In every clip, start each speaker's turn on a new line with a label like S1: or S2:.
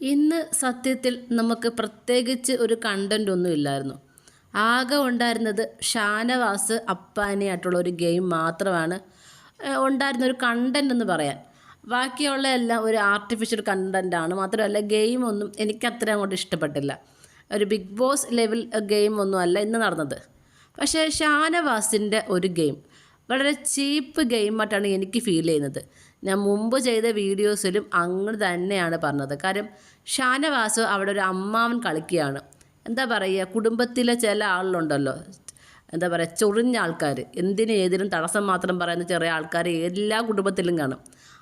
S1: ഇന്ന് സത്യത്തിൽ നമുക്ക് പ്രത്യേകിച്ച് ഒരു കണ്ടന്റ് ഒന്നും ഇല്ലായിരുന്നു. ആകെ ഉണ്ടായിരുന്നത് ഷാനവാസ് അപ്പാനിയായിട്ടുള്ള ഒരു ഗെയിം മാത്രമാണ്. ഉണ്ടായിരുന്ന ഒരു കണ്ടന്റ് എന്ന് പറയാൻ. ബാക്കിയുള്ള എല്ലാം ഒരു ആർട്ടിഫിഷ്യൽ കണ്ടന്റാണ് മാത്രമല്ല ഗെയിമൊന്നും എനിക്ക് അത്ര അങ്ങോട്ട് ഇഷ്ടപ്പെട്ടില്ല. ഒരു ബിഗ് ബോസ് ലെവൽ ഗെയിം ഒന്നും അല്ല ഇന്ന് നടന്നത്. പക്ഷേ ഷാനവാസിന്റെ ഒരു ഗെയിം വളരെ ചീപ്പ് ഗെയിമായിട്ടാണ് എനിക്ക് ഫീൽ ചെയ്യുന്നത്. ഞാൻ മുമ്പ് ചെയ്ത വീഡിയോസിലും അങ്ങനെ തന്നെയാണ് പറഞ്ഞത്. കാര്യം ഷാനവാസ് അവിടെ ഒരു അമ്മാവൻ കളിക്കുകയാണ്. എന്താ പറയുക? കുടുംബത്തിലെ ചില ആളുകളുണ്ടല്ലോ. എന്താ പറയുക? ചൊറിഞ്ഞ ആൾക്കാർ എന്തിനും ഏതിനും തടസ്സം മാത്രം പറയുന്ന ചെറിയ ആൾക്കാർ എല്ലാ കുടുംബത്തിലും കാണും.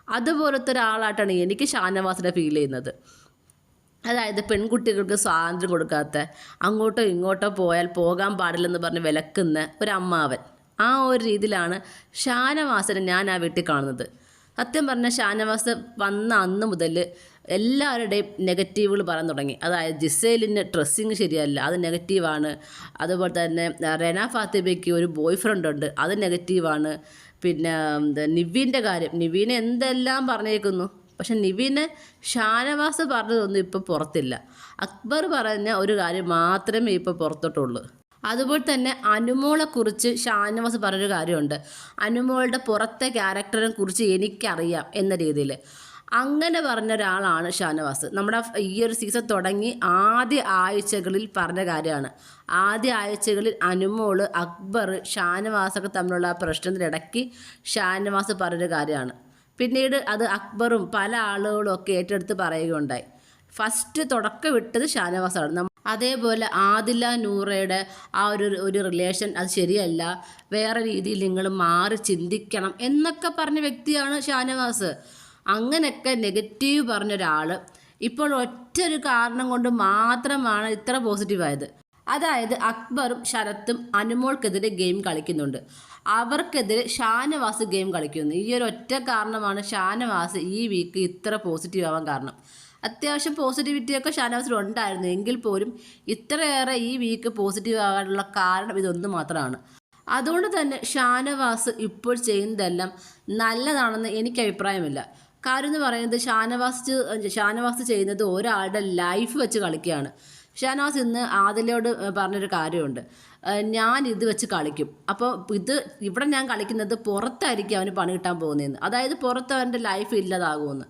S1: അതുപോലത്തെ ഒരാളായിട്ടാണ് എനിക്ക് ഷാനവാസിനെ ഫീൽ ചെയ്യുന്നത്. അതായത് പെൺകുട്ടികൾക്ക് സ്വാതന്ത്ര്യം കൊടുക്കാത്ത അങ്ങോട്ടോ ഇങ്ങോട്ടോ പോയാൽ പോകാൻ പാടില്ലെന്ന് പറഞ്ഞ് വിലക്കുന്ന ഒരു അമ്മാവൻ. ആ ഒരു രീതിയിലാണ് ഷാനവാസനെ ഞാൻ ആ വീട്ടിൽ കാണുന്നത്. സത്യം പറഞ്ഞ ഷാനവാസ് വന്ന അന്ന് മുതൽ എല്ലാവരുടെയും നെഗറ്റീവുകൾ പറയാൻ തുടങ്ങി. അതായത് ജിസേലിന്റെ ഡ്രസ്സിങ് ശരിയല്ല അത് നെഗറ്റീവാണ്. അതുപോലെ തന്നെ റെന ഫാത്തിബയ്ക്ക് ഒരു ബോയ് ഫ്രണ്ട് ഉണ്ട് അത് നെഗറ്റീവാണ്. പിന്നെ നിവീന്റെ കാര്യം. നിവീനെ എന്തെല്ലാം പറഞ്ഞേക്കുന്നു? പക്ഷെ നിവീനെ ഷാനവാസ് പറഞ്ഞതൊന്നും ഇപ്പോൾ പുറത്തില്ല. അക്ബർ പറഞ്ഞ ഒരു കാര്യം മാത്രമേ ഇപ്പോൾ പുറത്തോട്ടുള്ളൂ. അതുപോലെ തന്നെ അനുമോളെക്കുറിച്ച് ഷാനവാസ് പറഞ്ഞൊരു കാര്യമുണ്ട്. അനുമോളുടെ പുറത്തെ ക്യാരക്ടറിനെ കുറിച്ച് എനിക്കറിയാം എന്ന രീതിയിൽ. അങ്ങനെ പറഞ്ഞ ഒരാളാണ് ഷാനവാസ്. നമ്മുടെ ഈ ഒരു സീസൺ തുടങ്ങി ആദ്യ ആഴ്ചകളിൽ പറഞ്ഞ കാര്യമാണ്. ആദ്യ ആഴ്ചകളിൽ അനുമോൾ അക്ബർ ഷാനവാസൊക്കെ തമ്മിലുള്ള പ്രശ്നത്തിനിടയ്ക്ക് ഷാനവാസ് പറഞ്ഞൊരു കാര്യമാണ്. പിന്നീട് അത് അക്ബറും പല ആളുകളും ഒക്കെ ഏറ്റെടുത്ത് പറയുകയുണ്ടായി. ഫസ്റ്റ് തുടക്കം വിട്ടത് ഷാനവാസാണ്. അതേപോലെ ആദില നൂറയുടെ ആ ഒരു ഒരു റിലേഷൻ അത് ശരിയല്ല. വേറെ രീതിയിൽ നിങ്ങൾ മാറി ചിന്തിക്കണം എന്നൊക്കെ പറഞ്ഞ വ്യക്തിയാണ് ഷാനവാസ്. അങ്ങനെയൊക്കെ നെഗറ്റീവ് പറഞ്ഞ ഒരാൾ ഇപ്പോൾ ഒറ്റ ഒരു കാരണം കൊണ്ട് മാത്രമാണ് ഇത്ര പോസിറ്റീവായത് അതായത് അക്ബറും ശരത്തും അനുമോൾക്കെതിരെ ഗെയിം കളിക്കുന്നുണ്ട്. അവർക്കെതിരെ ഷാനവാസ് ഗെയിം കളിക്കുന്നു. ഈ ഒരു ഒറ്റ കാരണമാണ് ഷാനവാസ് ഈ വീക്ക് ഇത്ര പോസിറ്റീവ് ആവാൻ കാരണം. അത്യാവശ്യം പോസിറ്റിവിറ്റിയൊക്കെ ഷാനവാസിൽ ഉണ്ടായിരുന്നു. എങ്കിൽ പോലും ഇത്രയേറെ ഈ വീക്ക് പോസിറ്റീവ് ആകാനുള്ള കാരണം ഇതൊന്ന് മാത്രമാണ്. അതുകൊണ്ട് തന്നെ ഷാനവാസ് ഇപ്പോൾ ചെയ്യുന്നതെല്ലാം നല്ലതാണെന്ന് എനിക്ക് അഭിപ്രായമില്ല. കാര്യം എന്ന് പറയുന്നത് ഷാനവാസ് ഷാനവാസ് ചെയ്യുന്നത് ഒരാളുടെ ലൈഫ് വെച്ച് കളിക്കുകയാണ്. ഷാനവാസ് ഇന്ന് ആദിലയോട് പറഞ്ഞൊരു കാര്യമുണ്ട്. ഞാൻ ഇത് വെച്ച് കളിക്കും. അപ്പോൾ ഇത് ഇവിടെ ഞാൻ കളിക്കുന്നത് പുറത്തായിരിക്കും അവന് പണി കിട്ടാൻ പോകുന്നതെന്ന്. അതായത് പുറത്ത് അവന്റെ ലൈഫ് ഇല്ലാതാകുമെന്ന്.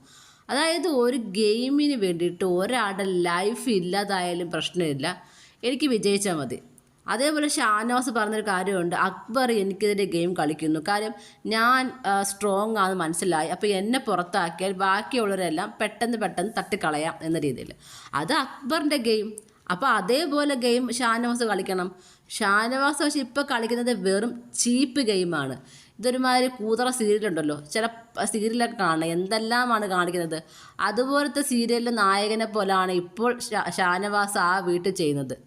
S1: അതായത് ഒരു ഗെയിമിന് വേണ്ടിയിട്ട് ഒരാളുടെ ലൈഫ് ഇല്ലാതായാലും പ്രശ്നമില്ല. എനിക്ക് വിജയിച്ചാൽ മതി. അതേപോലെ ഷാനവാസ് പറഞ്ഞൊരു കാര്യമുണ്ട്. അക്ബർ എനിക്കെതിരെ ഗെയിം കളിക്കുന്നു. കാര്യം ഞാൻ സ്ട്രോങ് ആണെന്ന് മനസ്സിലായി. അപ്പോൾ എന്നെ പുറത്താക്കിയാൽ ബാക്കിയുള്ളവരെല്ലാം പെട്ടെന്ന് പെട്ടെന്ന് തട്ടിക്കളയാം എന്ന രീതിയിൽ. അത് അക്ബറിന്റെ ഗെയിം അപ്പോൾ അതേപോലെ ഗെയിം ഷാനവാസ് കളിക്കണം. ഷാനവാസ് പക്ഷേ ഇപ്പോൾ കളിക്കുന്നത് വെറും ചീപ്പ് ഗെയിമാണ് ഇതൊരുമാതിരി കൂതറ സീരിയലുണ്ടല്ലോ. ചില സീരിയലൊക്കെ കാണണം എന്തെല്ലാമാണ് കാണിക്കുന്നത്? അതുപോലത്തെ സീരിയലിലെ നായകനെ പോലാണ് ഇപ്പോൾ ഷാനവാസ് ആ വീട്ടിൽ ചെയ്യുന്നത്.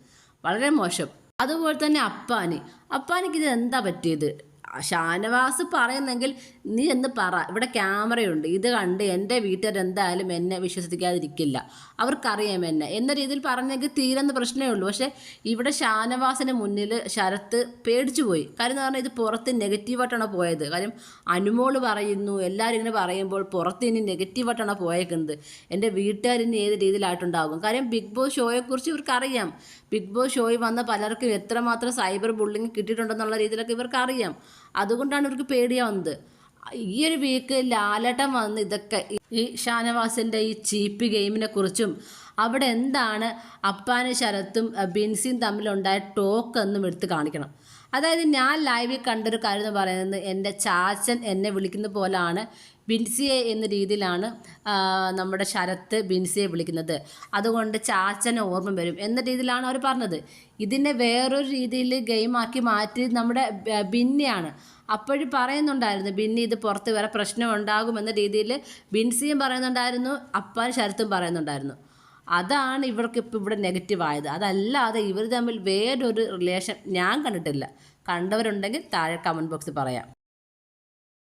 S1: വളരെ മോശം. അതുപോലെ തന്നെ അപ്പാനി. അപ്പാനിക്ക് ഇത് എന്താ പറ്റിയത്? ഷാനവാസ് പറയുന്നെങ്കിൽ നീ എന്ന് പറ. ഇവിടെ ക്യാമറയുണ്ട്. ഇത് കണ്ട് എന്റെ വീട്ടുകാർ എന്തായാലും എന്നെ വിശ്വസിക്കാതിരിക്കില്ല. അവർക്കറിയാം എന്നെ. എന്ന രീതിയിൽ പറഞ്ഞെങ്കിൽ തീരുന്ന പ്രശ്നമേ ഉള്ളൂ. പക്ഷേ ഇവിടെ ഷാനവാസിന് മുന്നിൽ ശരത്ത് പേടിച്ചു പോയി. കാര്യം എന്ന് പറഞ്ഞാൽ ഇത് പുറത്ത് നെഗറ്റീവായിട്ടാണ് പോയത്. കാര്യം അനുമോൾ പറയുന്നു എല്ലാവരും ഇങ്ങനെ പറയുമ്പോൾ പുറത്ത് ഇനി നെഗറ്റീവായിട്ടാണ് പോയേക്കുന്നത്. എന്റെ വീട്ടുകാരിന് ഏത് രീതിയിലായിട്ടുണ്ടാകും? കാര്യം ബിഗ് ബോസ് ഷോയെക്കുറിച്ച് ഇവർക്കറിയാം. ബിഗ് ബോസ് ഷോയിൽ വന്ന പലർക്കും എത്രമാത്രം സൈബർ ബുള്ളിങ് കിട്ടിയിട്ടുണ്ടെന്നുള്ള രീതിയിലൊക്കെ ഇവർക്ക് അറിയാം അതുകൊണ്ടാണ് ഇവർക്ക് പേടിയാ വന്നത്. ഈ ഒരു വീക്ക് ലാലട്ടം വന്ന് ഇതൊക്കെ ഈ ഷാനവാസിന്റെ ഈ ചീപ്പ് ഗെയിമിനെ കുറിച്ചും അവിടെ എന്താണ് അപ്പാന് ശരത്തും ബിൻസിയും തമ്മിലുണ്ടായ ടോക്ക് എന്നും എടുത്ത് കാണിക്കണം. അതായത് ഞാൻ ലൈവിൽ കണ്ടൊരു കാര്യം എന്ന് പറയുന്നത് എന്റെ ചാച്ചൻ എന്നെ വിളിക്കുന്ന പോലാണ് ബിൻസിയെ എന്ന രീതിയിലാണ് നമ്മുടെ ശരത്ത് ബിൻസിയെ വിളിക്കുന്നത്. അതുകൊണ്ട് ചാച്ചനെ ഓർമ്മ വരും എന്ന രീതിയിലാണ് അവർ പറഞ്ഞത്. ഇതിനെ വേറൊരു രീതിയിൽ ഗെയിമാക്കി മാറ്റി നമ്മുടെ ബിന്നിയാണ്. അപ്പോഴും പറയുന്നുണ്ടായിരുന്നു ബിന്നി ഇത് പുറത്ത് വേറെ പ്രശ്നം ഉണ്ടാകുമെന്ന രീതിയിൽ ബിൻസിയും പറയുന്നുണ്ടായിരുന്നു അപ്പാൻ ശരത്തും പറയുന്നുണ്ടായിരുന്നു. അതാണ് ഇവർക്ക് ഇപ്പോൾ ഇവിടെ നെഗറ്റീവ് ആയത്. അതല്ലാതെ ഇവർ തമ്മിൽ വേറൊരു റിലേഷൻ ഞാൻ കണ്ടിട്ടില്ല. കണ്ടവരുണ്ടെങ്കിൽ താഴെ കമന്റ് ബോക്സിൽ പറയാം.